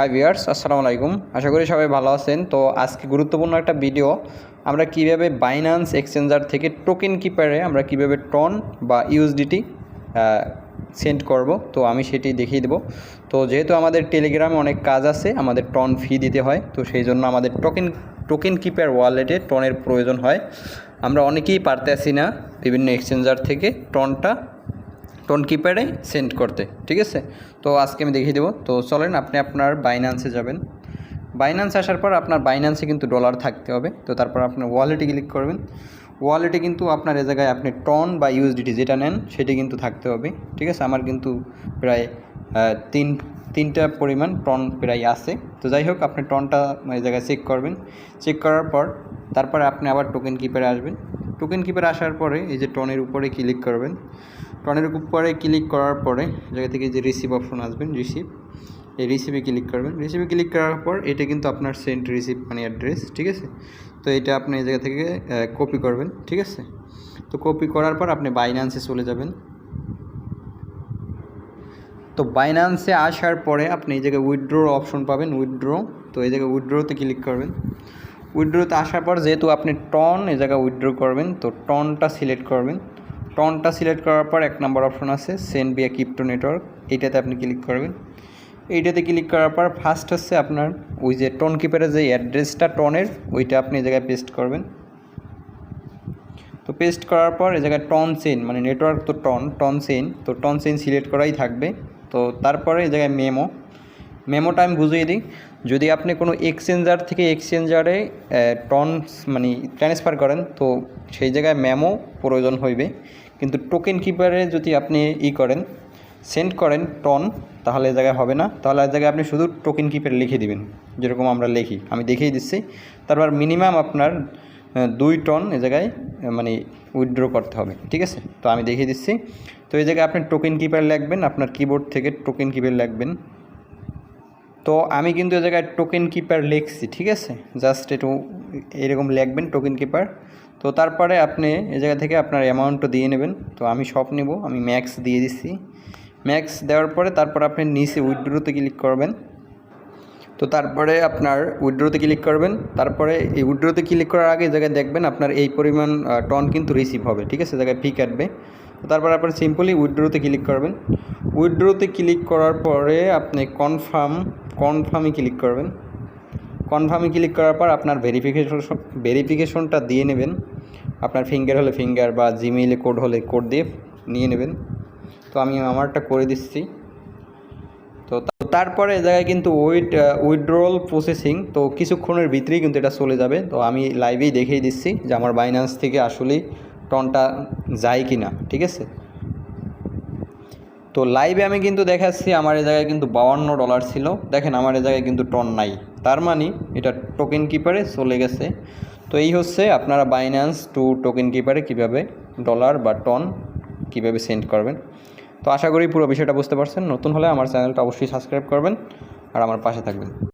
High viewers আসসালামু আলাইকুম। আশা করি সবাই ভালো আছেন। তো আজকে গুরুত্বপূর্ণ একটা ভিডিও আমরা কীভাবে বাইন্যান্স এক্সচেঞ্জার থেকে টোকেন কিপারে আমরা কীভাবে টন বা ইউএসডিটি সেন্ড করব, তো আমি সেটি দেখিয়ে দেবো। তো যেহেতু আমাদের টেলিগ্রামে অনেক কাজ আছে, আমাদের টন ফি দিতে হয়, তো সেই জন্য আমাদের টোকেন টোকেন কিপার ওয়ালেটে টনের প্রয়োজন হয়। আমরা অনেকেই পারতেছি না বিভিন্ন এক্সচেঞ্জার থেকে টনটা টোন কিপ্যাডে সেন্ড করতে, ঠিক আছে? তো আজকে আমি দেখিয়ে দেবো। তো চলেন, আপনি আপনার বাইন্যান্সে যাবেন। বাইন্যান্স আসার পর আপনার বাইন্যান্সে কিন্তু ডলার থাকতে হবে। তো তারপর আপনার ওয়ালেটে ক্লিক করবেন। ওয়ালেটে কিন্তু আপনার এ জায়গায় আপনি টন বা ইউএসডিটি যেটা নেন, সেটি কিন্তু থাকতে হবে। ঠিক আছে? আমার কিন্তু প্রায় তিন, তিনটা পরিমাণ টন প্রায় আছে। তো যাই হোক, আপনি টনটা এই জায়গায় চেক করবেন। চেক করার পর তারপরে আপনি আবার টোকেন কিপারে আসবেন। টোকেন কিপারে আসার পরে এই যে টনের উপরে ক্লিক করবেন। টনের উপরে ক্লিক করার পরে, জায়গা থেকে যে রিসিভ অপশন আসবেন রিসিভ এই রিসিভে ক্লিক করবেন। রিসিভে ক্লিক করার পর এটা কিন্তু আপনার সেন্ট রিসিভ মানে অ্যাড্রেস ঠিক আছে? তো এটা আপনি এই জায়গা থেকে কপি করবেন, ঠিক আছে? তো কপি করার পর আপনি বাইন্যান্সে চলে যাবেন। তো বাইন্যান্সে আসার পরে আপনি এই জায়গায় উইথড্রোর অপশন পাবেন উইথড্রো তো এই জায়গায় উইথড্রোতে ক্লিক করবেন। উইথড্রোতে আসার পর যেহেতু আপনি টন এই জায়গায় উইথড্রো করবেন, তো টনটা সিলেক্ট করবেন। টনটা সিলেক্ট করার পর এক নম্বর অপশন আছে সেন্ড বিয়া ক্রিপ্টো নেটওয়ার্ক। এইটাতে আপনি ক্লিক করবেন। এইটাতে ক্লিক করার পর ফার্স্ট হচ্ছে আপনার ওই যে টন কিপারের যে অ্যাড্রেসটা টনের, ওইটা আপনি এই জায়গায় পেস্ট করবেন। তো পেস্ট করার পর এই জায়গায় টন চেন মানে নেটওয়ার্ক তো টন টন চেন তো টন চেন সিলেক্ট করাই থাকবে। তো তারপরে এই জায়গায় মেমো। মেমোটা আমি বুঝিয়ে দিই। যদি আপনি কোনো এক্সচেঞ্জার থেকে এক্সচেঞ্জারে টন মানে ট্রান্সফার করেন, তো সেই জায়গায় মেমো প্রয়োজন হইবে। কিন্তু টোকেন কিপারে যদি আপনি ই করেন, সেন্ড করেন টন, তাহলে এই জায়গায় হবে না। তাহলে এই জায়গায় আপনি শুধু টোকেন কিপার লিখে দিবেন, যেরকম আমরা লিখি। আমি দেখিয়ে দিচ্ছি। তারপর মিনিমাম আপনার দুই টন এ জায়গায় মানে উইথড্র করতে হবে। ঠিক আছে? তো আমি দেখিয়ে দিচ্ছি। তো এই জায়গায় আপনি টোকেন কিপার লিখবেন, আপনার কিবোর্ড থেকে টোকেন কিপার লিখবেন। তো আমি কিন্তু এ জায়গায় টোকেন কিপার লিখছি, ঠিক আছে? জাস্ট একটু এরকম লিখবেন টোকেন কিপার তো তারপরে আপনি এ জায়গা থেকে আপনার অ্যামাউন্টটা দিয়ে নেবেন। তো আমি সব নেব, আমি ম্যাক্স দিয়ে দিচ্ছি ম্যাক্স দেওয়ার পরে তারপর আপনি নিচে উইথড্রোতে ক্লিক করবেন। তো তারপরে আপনার উইথড্রোতে ক্লিক করবেন। তারপরে এই উইথড্রোতে ক্লিক করার আগে জায়গায় দেখবেন আপনার এই পরিমাণ টন কিন্তু রিসিভ হবে, ঠিক আছে? জায়গায় ফি কাটবে। তারপর আপনার সিম্পলি উইথড্রোতে ক্লিক করবেন। উইথড্রোতে ক্লিক করার পরে আপনি কনফার্ম কনফার্মে ক্লিক করবেন। কনফার্মে ক্লিক করার পর আপনার ভেরিফিকেশন ভেরিফিকেশনটা দিয়ে নেবেন। আপনার ফিঙ্গার হলে ফিঙ্গার বা জিমেইলে কোড হলে কোড দিয়ে নিয়ে নেবেন। তো আমি আমারটা করে দিচ্ছি। তো তারপরে এই জায়গায় কিন্তু উইথ উইথড্রল প্রসেসিং তো কিছুক্ষণের ভিতরেই কিন্তু এটা চলে যাবে। তো আমি লাইভেই দেখিয়ে দিচ্ছি যে আমার বাইন্যান্স থেকে আসলেই টনটা যায় কি না ঠিক আছে? তো লাইভে আমি কিন্তু দেখাচ্ছি, আমার এ জায়গায় কিন্তু বাউান্ন ডলার ছিল। দেখেন, আমার এ জায়গায় কিন্তু টন নাই। তার মানে এটা টোকেন কিপারে চলে গেছে। তো এই হচ্ছে আপনারা বাইন্যান্স টু টোকেন কিপারে কীভাবে ডলার বা টন কীভাবে সেন্ড করবেন। তো আশা করি পুরো বিষয়টা বুঝতে পারছেন। নতুন হলে আমার চ্যানেলটা অবশ্যই সাবস্ক্রাইব করবেন আর আমার পাশে থাকবেন।